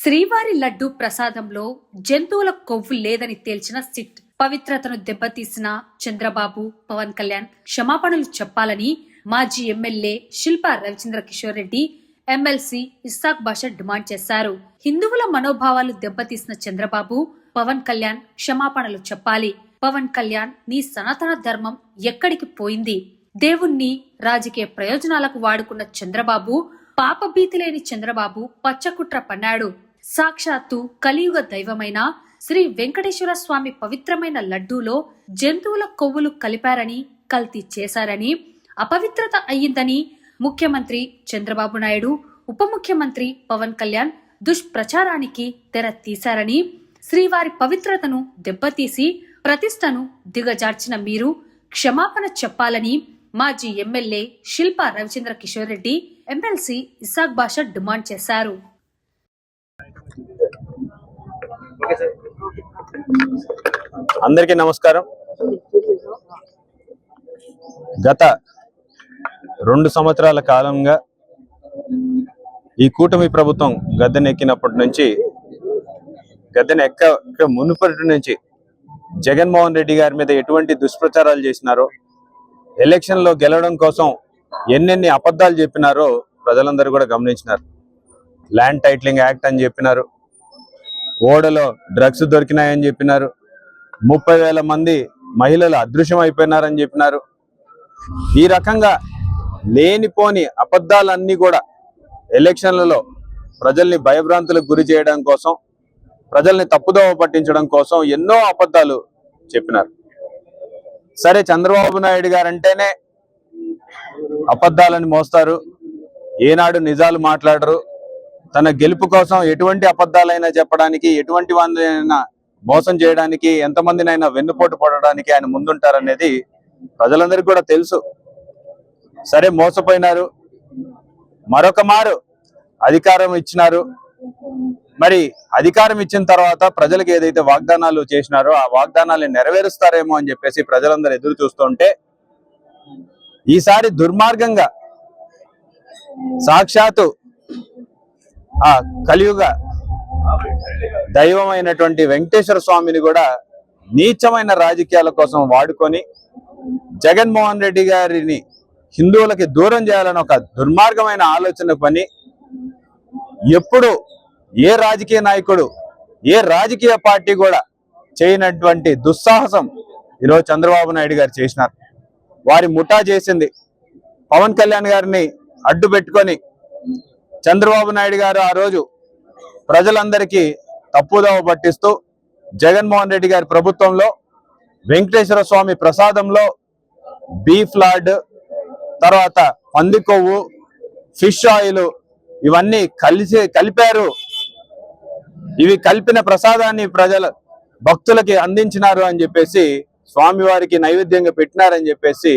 శ్రీవారి లడ్డు ప్రసాదంలో జంతువుల కొవ్వు లేదని తేల్చిన సిట్ పవిత్రతను దెబ్బతీసిన చంద్రబాబు పవన్ కళ్యాణ్ క్షమాపణలు చెప్పాలని మాజీ MLA Shilpa Ravichandra Kishore Reddy MLC Isaac Basha demand చేశారు. హిందువుల మనోభావాలు దెబ్బతీసిన చంద్రబాబు పవన్ కళ్యాణ్ క్షమాపణలు చెప్పాలి. పవన్ కళ్యాణ్ నీ సనాతన ధర్మం ఎక్కడికి పోయింది? దేవుణ్ణి రాజకీయ ప్రయోజనాలకు వాడుకున్న చంద్రబాబు పాపభీతి లేని చంద్రబాబు పచ్చకుట్ర పన్నాడు. సాక్షాత్తు కలియుగ దైవమైన శ్రీ వెంకటేశ్వర స్వామి పవిత్రమైన లడ్డూలో జంతువుల కొవ్వులు కలిపారని కల్తీ చేశారని అపవిత్రత అయ్యిందని ముఖ్యమంత్రి చంద్రబాబు నాయుడు ఉప ముఖ్యమంత్రి పవన్ కళ్యాణ్ దుష్ప్రచారానికి తెర తీశారని శ్రీవారి పవిత్రతను దెబ్బతీసి ప్రతిష్టను దిగజార్చిన మీరు క్షమాపణ చెప్పాలని మాజీ MLA Shilpa Ravichandra Kishore Reddy MLC Isaac Basha demand చేశారు. అందరికీ నమస్కారం. గత రెండు సంవత్సరాల కాలంగా ఈ కూటమి ప్రభుత్వం గద్దెనెక్కినప్పటి నుంచి గద్దెనెక్క మునుపటి నుంచి జగన్మోహన్ రెడ్డి గారి మీద ఎటువంటి దుష్ప్రచారాలు చేసినారో ఎలక్షన్లో గెలవడం కోసం ఎన్నెన్ని అబద్ధాలు చెప్పినారో ప్రజలందరూ కూడా గమనించినారు. ల్యాండ్ టైటిలింగ్ యాక్ట్ అని చెప్పినారు. ఓడలో డ్రగ్స్ దొరికినాయని చెప్పినారు. ముప్పై వేల మంది మహిళలు అదృశ్యం అయిపోయినారని చెప్పినారు. ఈ రకంగా లేనిపోని అబద్ధాలన్నీ కూడా ఎలక్షన్లలో ప్రజల్ని భయభ్రాంతులకు గురి చేయడం కోసం ప్రజల్ని తప్పుదోవ పట్టించడం కోసం ఎన్నో అబద్ధాలు చెప్పినారు. సరే చంద్రబాబు నాయుడు గారు అంటేనే అబద్ధాలను మోస్తారు. ఏనాడు నిజాలు మాట్లాడరు. తన గెలుపు కోసం ఎటువంటి అబద్ధాలైనా చెప్పడానికి ఎటువంటి వాళ్ళైనా మోసం చేయడానికి ఎంతమందినైనా వెన్నుపోటు పడడానికి ఆయన ముందుంటారనేది ప్రజలందరికీ కూడా తెలుసు. సరే మోసపోయినారు. మరొక మారు అధికారం ఇచ్చినారు. మరి అధికారం ఇచ్చిన తర్వాత ప్రజలకు ఏదైతే వాగ్దానాలు చేసినారో ఆ వాగ్దానాలను నెరవేరుస్తారేమో అని చెప్పేసి ప్రజలందరూ ఎదురు చూస్తుంటే ఈసారి దుర్మార్గంగా సాక్షాత్తు ఆ కలియుగ దైవమైనటువంటి వెంకటేశ్వర స్వామిని కూడా నీచమైన రాజకీయాల కోసం వాడుకొని జగన్మోహన్ రెడ్డి గారిని హిందువులకి దూరం చేయాలని ఒక దుర్మార్గమైన ఆలోచన పని. ఎప్పుడు ఏ రాజకీయ నాయకుడు ఏ రాజకీయ పార్టీ కూడా చేయనటువంటి దుస్సాహసం ఈరోజు చంద్రబాబు నాయుడు గారు చేసినారు. వారి ముఠా చేసింది. పవన్ కళ్యాణ్ గారిని అడ్డు పెట్టుకొని చంద్రబాబు నాయుడు గారు ఆ రోజు ప్రజలందరికీ తప్పుదోవ పట్టిస్తూ జగన్మోహన్ రెడ్డి గారి ప్రభుత్వంలో వెంకటేశ్వర స్వామి ప్రసాదంలో బీఫ్ లాడ్ తర్వాత పంది కొవ్వు ఫిష్ ఆయిల్ ఇవన్నీ కలిసి కలిపారు. ఇవి కలిపిన ప్రసాదాన్ని ప్రజల భక్తులకి అందించినారు అని చెప్పేసి స్వామివారికి నైవేద్యంగా పెట్టినారని చెప్పేసి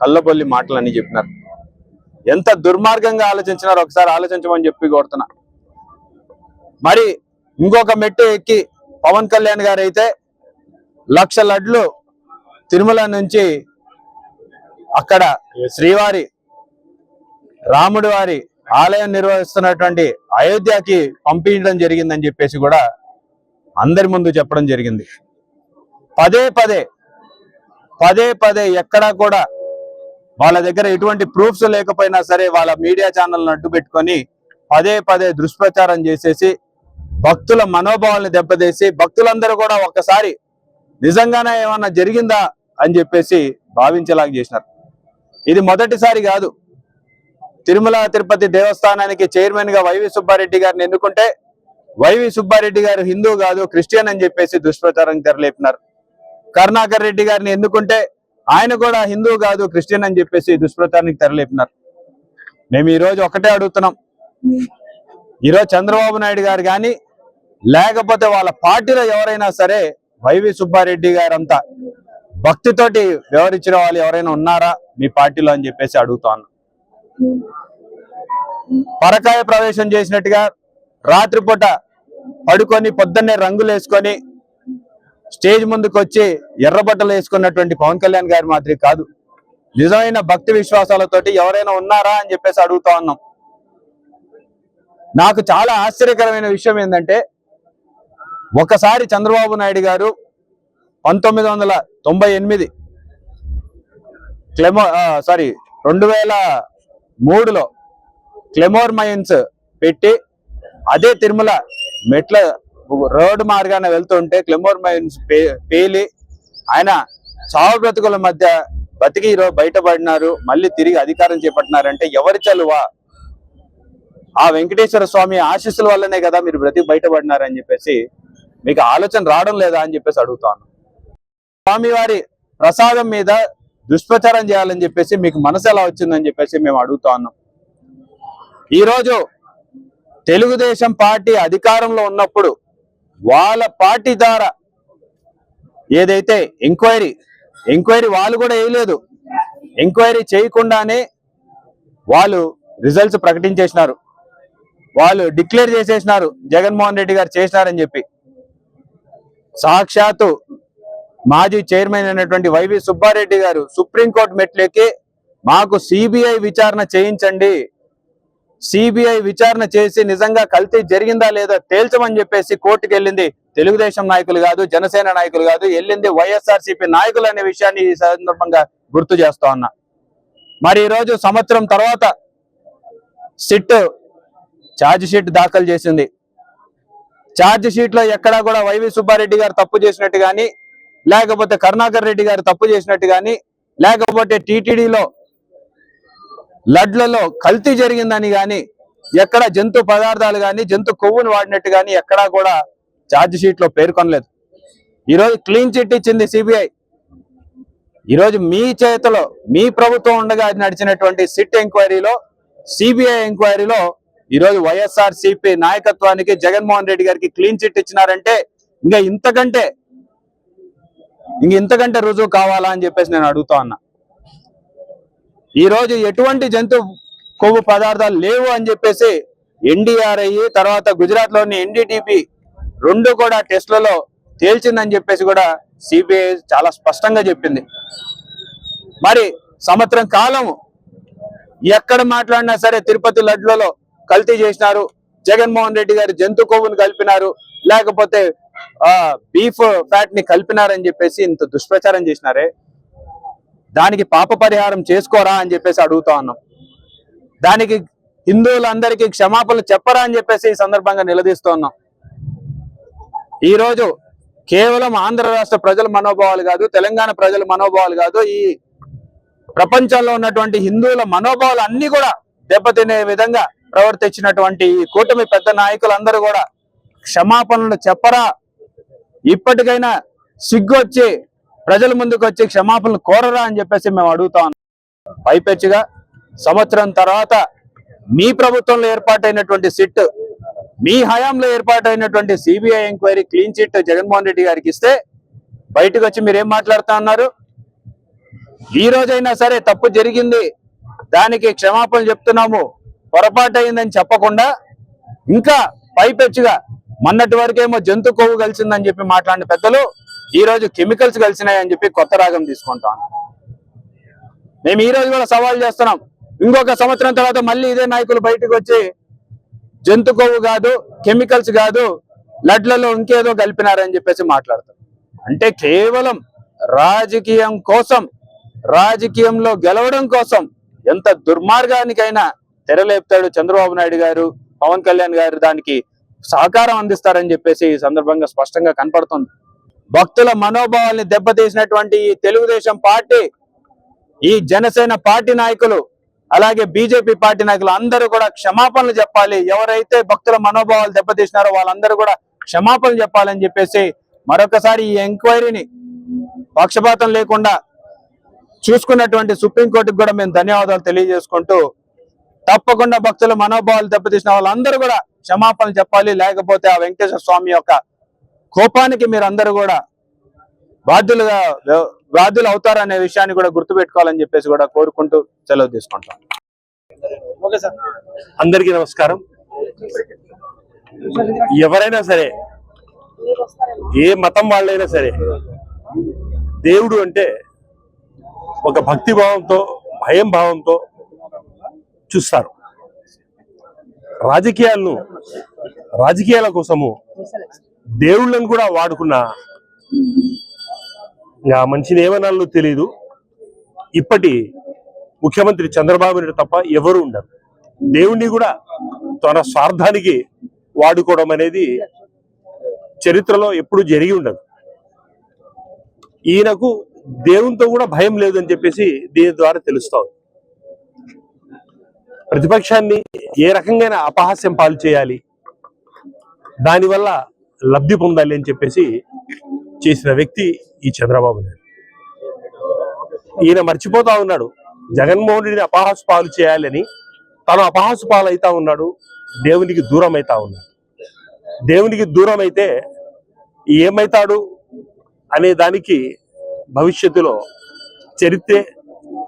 కళ్ళబొల్లి మాటలని చెప్పినారు. ఎంత దుర్మార్గంగా ఆలోచించినారో ఒకసారి ఆలోచించమని చెప్పి కోరుతున్నా. మరి ఇంకొక మెట్టు ఎక్కి పవన్ కళ్యాణ్ గారు అయితే లక్ష లడ్లు తిరుమల నుంచి అక్కడ శ్రీవారి రాముడి వారి ఆలయం నిర్వహిస్తున్నటువంటి అయోధ్యకి పంపించడం జరిగిందని చెప్పేసి కూడా అందరి ముందు చెప్పడం జరిగింది. పదే పదే పదే పదే ఎక్కడా కూడా వాళ్ళ దగ్గర ఎటువంటి ప్రూఫ్స్ లేకపోయినా సరే వాళ్ళ మీడియా ఛానల్ని అడ్డు పెట్టుకొని పదే పదే దుష్ప్రచారం చేసేసి భక్తుల మనోభావాలను దెబ్బతీసి భక్తులందరూ కూడా ఒక్కసారి నిజంగానే ఏమన్నా జరిగిందా అని చెప్పేసి భావించేలాగా చేసినారు. ఇది మొదటిసారి కాదు. తిరుమల తిరుపతి దేవస్థానానికి చైర్మన్గా వైవి సుబ్బారెడ్డి గారిని ఎన్నుకుంటే వైవి సుబ్బారెడ్డి గారు హిందూ కాదు క్రిస్టియన్ అని చెప్పేసి దుష్ప్రచారం తెరలేపినారు. కరుణాకర్ రెడ్డి గారిని ఎందుకుంటే ఆయన కూడా హిందూ కాదు క్రిస్టియన్ అని చెప్పేసి దుష్ప్రచారానికి తెరలేపినారు. మేము ఈ రోజు ఒకటే అడుగుతున్నాం. ఈరోజు చంద్రబాబు నాయుడు గారు కానీ లేకపోతే వాళ్ళ పార్టీలో ఎవరైనా సరే వైవి సుబ్బారెడ్డి గారంతా భక్తితోటి వివరించిన వాళ్ళు ఎవరైనా ఉన్నారా? మీ పార్టీలో అని చెప్పేసి అడుగుతాను పరకాయ ప్రవేశం చేసినట్టుగా రాత్రిపూట పడుకొని పొద్దున్నే రంగులు వేసుకొని స్టేజ్ ముందుకు వచ్చి ఎర్రబట్టలు వేసుకున్నటువంటి పవన్ కళ్యాణ్ గారి మాదిరి కాదు. నిజమైన భక్తి విశ్వాసాలతోటి ఎవరైనా ఉన్నారా అని చెప్పేసి అడుగుతా ఉన్నాం. నాకు చాలా ఆశ్చర్యకరమైన విషయం ఏంటంటే ఒకసారి చంద్రబాబు నాయుడు గారు పంతొమ్మిది వందల తొంభై ఎనిమిది క్లెమో సారీ రెండు వేల మూడులో క్లెమోర్ మైన్స్ పెట్టి అదే తిరుమల మెట్ల రోడ్డు మార్గాన వెళ్తుంటే క్లెమోర్ మైన్స్ పే- పేలి ఆయన చావు బ్రతుకుల మధ్య బతికి బయటపడినారు. మళ్ళీ తిరిగి అధికారం చేపట్టినారంటే ఎవరి చలువా? ఆ వెంకటేశ్వర స్వామి ఆశీస్సుల వల్లనే కదా మీరు బ్రతికి బయటపడినారని చెప్పేసి మీకు ఆలోచన రావడం లేదా అని చెప్పేసి అడుగుతాను. స్వామివారి ప్రసాదం మీద దుష్ప్రచారం చేయాలని చెప్పేసి మీకు మనసు ఎలా వచ్చిందని చెప్పేసి మేము అడుగుతా ఉన్నాం ఈరోజు తెలుగుదేశం పార్టీ అధికారంలో ఉన్నప్పుడు వాళ్ళ పార్టీ ద్వారా ఏదైతే ఎంక్వైరీ ఎంక్వైరీ వాళ్ళు కూడా వేయలేదు. ఎంక్వైరీ చేయకుండానే వాళ్ళు రిజల్ట్స్ ప్రకటించేసినారు. వాళ్ళు డిక్లేర్ చేసేసినారు. జగన్మోహన్ రెడ్డి గారు చేసినారని చెప్పి. సాక్షాత్తు మాజీ చైర్మన్ అయినటువంటి వైవి సుబ్బారెడ్డి గారు సుప్రీంకోర్టు మెట్లెక్కి మాకు సిబిఐ విచారణ చేయించండి. సిబిఐ విచారణ చేసి నిజంగా కల్తీ జరిగిందా లేదా తేల్చమని చెప్పేసి కోర్టుకు వెళ్ళింది తెలుగుదేశం నాయకులు కాదు జనసేన నాయకులు కాదు వెళ్ళింది వైఎస్ఆర్సీపీ నాయకులు అనే విషయాన్ని ఈ సందర్భంగా గుర్తు చేస్తా ఉన్నా. మరి ఈ రోజు సంవత్సరం తర్వాత సిట్ ఛార్జ్ షీట్ దాఖలు చేసింది. ఛార్జ్ షీట్లో ఎక్కడా కూడా వైవి సుబ్బారెడ్డి గారు తప్పు చేసినట్టు కానీ లేకపోతే కరుణాకర్ రెడ్డి గారు తప్పు చేసినట్టు కానీ లేకపోతే టీటీడీలో లడ్లలో కల్తీ జరిగిందని కానీ ఎక్కడ జంతు పదార్థాలు కానీ జంతు కొవ్వును వాడినట్టు కానీ ఎక్కడా కూడా ఛార్జ్ షీట్లో పేర్కొనలేదు. ఈరోజు క్లీన్ చిట్ ఇచ్చింది సిబిఐ. ఈరోజు మీ చేతిలో మీ ప్రభుత్వం ఉండగా నడిచినటువంటి సిట్ ఎంక్వైరీలో సిబిఐ ఎంక్వైరీలో ఈరోజు వైఎస్ఆర్ సిపి నాయకత్వానికి జగన్మోహన్ రెడ్డి గారికి క్లీన్ చిట్ ఇచ్చినారంటే ఇంకా ఇంతకంటే ఇంక ఇంతకంటే రుజువు కావాలా అని చెప్పేసి నేను అడుగుతా ఉన్నా. ఈ రోజు ఎటువంటి జంతు కొవ్వు పదార్థాలు లేవు అని చెప్పేసి ఎన్డీఆర్ఐ తర్వాత గుజరాత్లోని ఎన్డీటీపీ రెండు కూడా టెస్టులలో తేల్చిందని చెప్పేసి కూడా సిబిఐ చాలా స్పష్టంగా చెప్పింది. మరి సంవత్సరం కాలం ఎక్కడ మాట్లాడినా సరే తిరుపతి లడ్లలో కల్తీ చేసినారు. జగన్మోహన్ రెడ్డి గారు జంతు కొవ్వును కలిపినారు. లేకపోతే ఆ బీఫ్ ఫ్యాట్ని కలిపినారని చెప్పేసి ఇంత దుష్ప్రచారం చేసినారే. దానికి పాప పరిహారం చేసుకోరా అని చెప్పేసి అడుగుతా ఉన్నాం. దానికి హిందువులందరికీ క్షమాపణలు చెప్పరా అని చెప్పేసి ఈ సందర్భంగా నిలదీస్తూ ఉన్నాం. ఈ రోజు కేవలం ఆంధ్ర రాష్ట్ర ప్రజల మనోభావాలు కాదు తెలంగాణ ప్రజల మనోభావాలు కాదు ఈ ప్రపంచంలో ఉన్నటువంటి హిందువుల మనోభావాలు అన్ని కూడా దెబ్బతినే విధంగా ప్రవర్తించినటువంటి ఈ కూటమి పెద్ద నాయకులందరూ కూడా క్షమాపణలు చెప్పరా. ఇప్పటికైనా సిగ్గొచ్చి ప్రజల ముందుకు వచ్చి క్షమాపణలు కోరరా అని చెప్పేసి మేము అడుగుతా ఉన్నాం. పైపెచ్చుగా సంవత్సరం తర్వాత మీ ప్రభుత్వంలో ఏర్పాటైనటువంటి సిట్ మీ హయాంలో ఏర్పాటైనటువంటి CBI enquiry clean chit Jaganmohan Reddy గారికి ఇస్తే బయటకు వచ్చి మీరేం మాట్లాడుతా ఉన్నారు? ఈ రోజైనా సరే తప్పు జరిగింది దానికి క్షమాపణలు చెప్తున్నాము పొరపాటు అయిందని చెప్పకుండా ఇంకా పైపెచ్చుగా మొన్నటి వరకేమో జంతు కొవ్వు కలిసిందని చెప్పి మాట్లాడిన పెద్దలు ఈ రోజు కెమికల్స్ కలిసినాయని చెప్పి కొత్త రాగం తీసుకుంటాం మేము ఈ రోజు కూడా సవాల్ చేస్తున్నాం. ఇంకొక సంవత్సరం తర్వాత మళ్ళీ ఇదే నాయకులు బయటకు వచ్చి జంతు కొవ్వు కాదు కెమికల్స్ కాదు లడ్లలో ఇంకేదో కలిపినారని చెప్పేసి మాట్లాడతారు అంటే కేవలం రాజకీయం కోసం రాజకీయంలో గెలవడం కోసం ఎంత దుర్మార్గానికైనా తెరలేపుతాడు చంద్రబాబు నాయుడు గారు పవన్ కళ్యాణ్ గారు దానికి సహకారం అందిస్తారని చెప్పేసి ఈ సందర్భంగా స్పష్టంగా కనపడుతుంది. భక్తుల మనోభావాల్ని దెబ్బతీసినటువంటి ఈ తెలుగుదేశం పార్టీ ఈ జనసేన పార్టీ నాయకులు అలాగే బీజేపీ పార్టీ నాయకులు అందరూ కూడా క్షమాపణలు చెప్పాలి. ఎవరైతే భక్తుల మనోభావాలు దెబ్బతీసినారో వాళ్ళందరూ కూడా క్షమాపణలు చెప్పాలని చెప్పేసి మరొకసారి ఈ ఎంక్వైరీని పక్షపాతం లేకుండా చూసుకున్నటువంటి సుప్రీంకోర్టుకు కూడా మేము ధన్యవాదాలు తెలియజేసుకుంటూ తప్పకుండా భక్తుల మనోభావాలు దెబ్బతీసిన వాళ్ళందరూ కూడా క్షమాపణలు చెప్పాలి. లేకపోతే ఆ వెంకటేశ్వర స్వామి యొక్క కోపానికి మీరు అందరూ కూడా బాధ్యులుగా బాధ్యులు అవుతారనే విషయాన్ని కూడా గుర్తుపెట్టుకోవాలని చెప్పేసి కూడా కోరుకుంటూ సెలవు తీసుకుంటాం. అందరికీ నమస్కారం. ఎవరైనా సరే ఏ మతం వాళ్ళైనా సరే దేవుడు అంటే ఒక భక్తి భావంతో భయం భావంతో చూస్తారు. రాజకీయాలను రాజకీయాల కోసము దేవుళ్ళను కూడా వాడుకున్న. ఇంకా మంచిది ఏమనాలో తెలియదు ఇప్పటి ముఖ్యమంత్రి చంద్రబాబు నాయుడు తప్ప ఎవరు ఉండరు. దేవుణ్ణి కూడా తన స్వార్థానికి వాడుకోవడం అనేది చరిత్రలో ఎప్పుడు జరిగి ఉండదు. ఈయనకు దేవునితో కూడా భయం లేదని చెప్పేసి దీని ద్వారా తెలుస్తాం ప్రతిపక్షాన్ని ఏ రకంగా అపహాస్యం పాలు చేయాలి. దానివల్ల లబ్ధి పొందాలి అని చెప్పేసి చేసిన వ్యక్తి ఈ చంద్రబాబు నాయుడు. ఈయన మర్చిపోతా ఉన్నాడు. జగన్మోహన్ రెడ్డిని అపహాసు పాలు చేయాలని తను అపహాసు పాలు అవుతా ఉన్నాడు. దేవునికి దూరం అవుతా ఉన్నాడు. దేవునికి దూరం అయితే ఏమవుతాడు అనే దానికి భవిష్యత్తులో చరిత్రే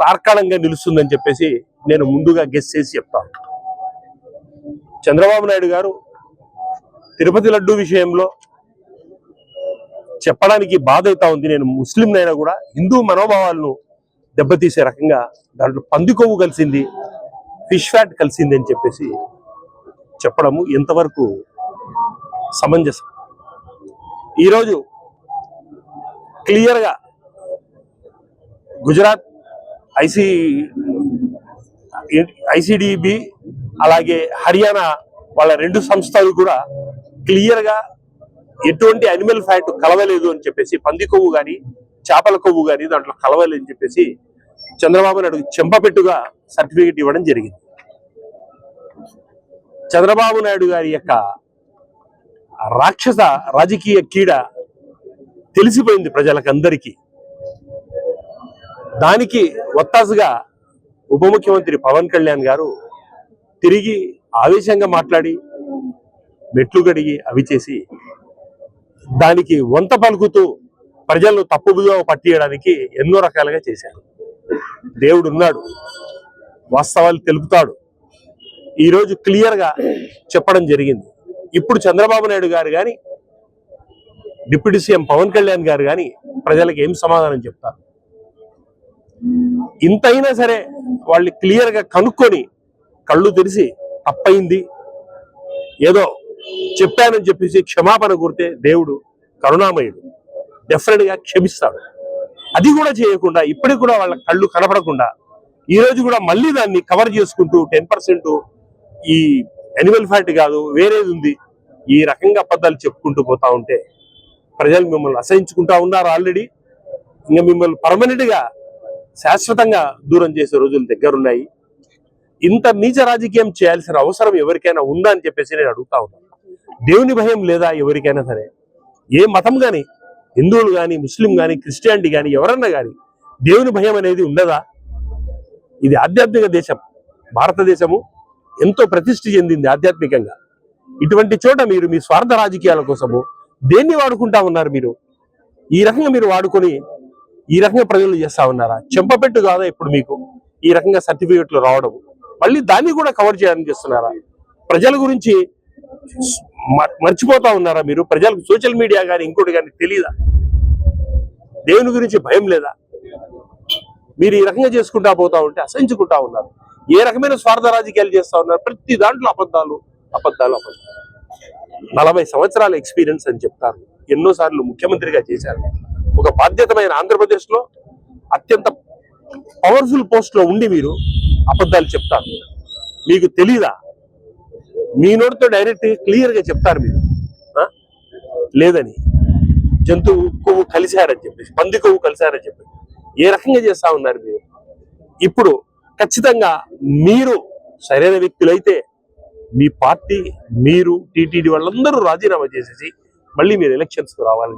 తార్కాణంగా నిలుస్తుందని చెప్పేసి నేను ముందుగా గెస్ చేసి చెప్తాను చంద్రబాబు నాయుడు గారు తిరుపతి లడ్డు విషయంలో చెప్పడానికి బాధ అవుతా ఉంది. నేను ముస్లింనైనా అయినా కూడా హిందూ మనోభావాలను దెబ్బతీసే రకంగా దాంట్లో పంది కొవ్వు కలిసింది ఫిష్ ఫ్యాట్ కలిసింది అని చెప్పేసి చెప్పడము ఎంతవరకు సమంజసం. ఈరోజు క్లియర్గా గుజరాత్ ఐసి ఐసిడిబి అలాగే హర్యానా వాళ్ళ రెండు సంస్థలు కూడా క్లియర్గా ఎటువంటి అనిమల్ ఫ్యాట్ కలవలేదు అని చెప్పేసి పంది కొవ్వు కానీ చేపల కొవ్వు కానీ దాంట్లో కలవలేదు అని చెప్పేసి చంద్రబాబు నాయుడు చెంపపెట్టుగా సర్టిఫికేట్ ఇవ్వడం జరిగింది. చంద్రబాబు నాయుడు గారి యొక్క రాక్షస రాజకీయ కీడ తెలిసిపోయింది ప్రజలకందరికీ. దానికి ఒత్తాసుగా ఉప ముఖ్యమంత్రి పవన్ కళ్యాణ్ గారు తిరిగి ఆవేశంగా మాట్లాడి మెట్లు గడిగి అవి చేసి దానికి వంత పలుకుతూ ప్రజలను తప్పుగా పట్టియడానికి ఎన్నో రకాలుగా చేశారు. దేవుడు ఉన్నాడు. వాస్తవాలు తెలుపుతాడు. ఈరోజు క్లియర్గా చెప్పడం జరిగింది. ఇప్పుడు చంద్రబాబు నాయుడు గారు కానీ డిప్యూటీ సీఎం పవన్ కళ్యాణ్ గారు కానీ ప్రజలకు ఏం సమాధానం చెప్తారు? ఇంతైనా సరే వాళ్ళు క్లియర్గా కనుక్కొని కళ్ళు తెరిచి తప్పయింది ఏదో చెప్పానని చెప్పేసి క్షమాపణ కోరితే దేవుడు కరుణామయుడు. డెఫినెట్గా క్షమిస్తాడు. అది కూడా చేయకుండా ఇప్పటికి కూడా వాళ్ళ కళ్ళు కనపడకుండా ఈ రోజు కూడా మళ్ళీ దాన్ని కవర్ చేసుకుంటూ టెన్ పర్సెంట్ ఈ అనిమల్ ఫ్యాట్ కాదు వేరేది ఉంది. ఈ రకంగా అబద్ధాలు చెప్పుకుంటూ పోతా ఉంటే ప్రజలు మిమ్మల్ని అసహించుకుంటా ఉన్నారు ఆల్రెడీ ఇంకా మిమ్మల్ని పర్మనెంట్గా శాశ్వతంగా దూరం చేసే రోజులు దగ్గరున్నాయి ఇంత నీచ రాజకీయం చేయాల్సిన అవసరం ఎవరికైనా ఉందా అని చెప్పేసి నేను అడుగుతా ఉన్నాను. దేవుని భయం లేదా ఎవరికైనా సరే? ఏ మతం కానీ హిందువులు కానీ ముస్లిం కానీ క్రిస్టియానిటీ గాని ఎవరన్నా కానీ దేవుని భయం అనేది ఉండదా? ఇది ఆధ్యాత్మిక దేశం. భారతదేశము ఎంతో ప్రతిష్ఠ చెందింది ఆధ్యాత్మికంగా. ఇటువంటి చోట మీరు మీ స్వార్థ రాజకీయాల కోసము దేన్ని వాడుకుంటా ఉన్నారు మీరు? ఈ రకంగా మీరు వాడుకొని ఈ రకంగా ప్రజలు చేస్తా ఉన్నారా? చెంపపెట్టు కాదా ఇప్పుడు మీకు? ఈ రకంగా సర్టిఫికెట్లు రావడం. మళ్ళీ దాన్ని కూడా కవర్ చేయడానికి చేస్తున్నారా ప్రజల గురించి మర్చిపోతా ఉన్నారా మీరు? ప్రజలకు సోషల్ మీడియా కానీ ఇంకోటి కానీ తెలియదా దేవుని గురించి భయం లేదా? మీరు ఈ రకంగా చేసుకుంటా పోతా ఉంటే అసహించుకుంటా ఉన్నారు. ఏ రకమైన స్వార్థ రాజకీయాలు చేస్తా ఉన్నారు? ప్రతి దాంట్లో అబద్ధాలు అబద్ధాలు అబద్ధాలు. నలభై సంవత్సరాల ఎక్స్పీరియన్స్ అని చెప్తారు. ఎన్నోసార్లు ముఖ్యమంత్రిగా చేశారు. ఒక బాధ్యతమైన ఆంధ్రప్రదేశ్లో అత్యంత పవర్ఫుల్ పోస్ట్లో ఉండి మీరు అబద్ధాలు చెప్తారు. మీకు తెలీదా? మీ నోటితో డైరెక్ట్ క్లియర్గా చెప్తారు మీరు. లేదని. జంతువు కొవ్వు కలిశారని చెప్పేసి పంది కొవ్వు కలిశారని చెప్పి ఏ రకంగా చేస్తా ఉన్నారు మీరు? ఇప్పుడు ఖచ్చితంగా మీరు సరైన వ్యక్తులైతే మీ పార్టీ మీరు టీటీడీ వాళ్ళందరూ రాజీనామా చేసేసి మళ్ళీ మీరు ఎలక్షన్స్కు రావాలని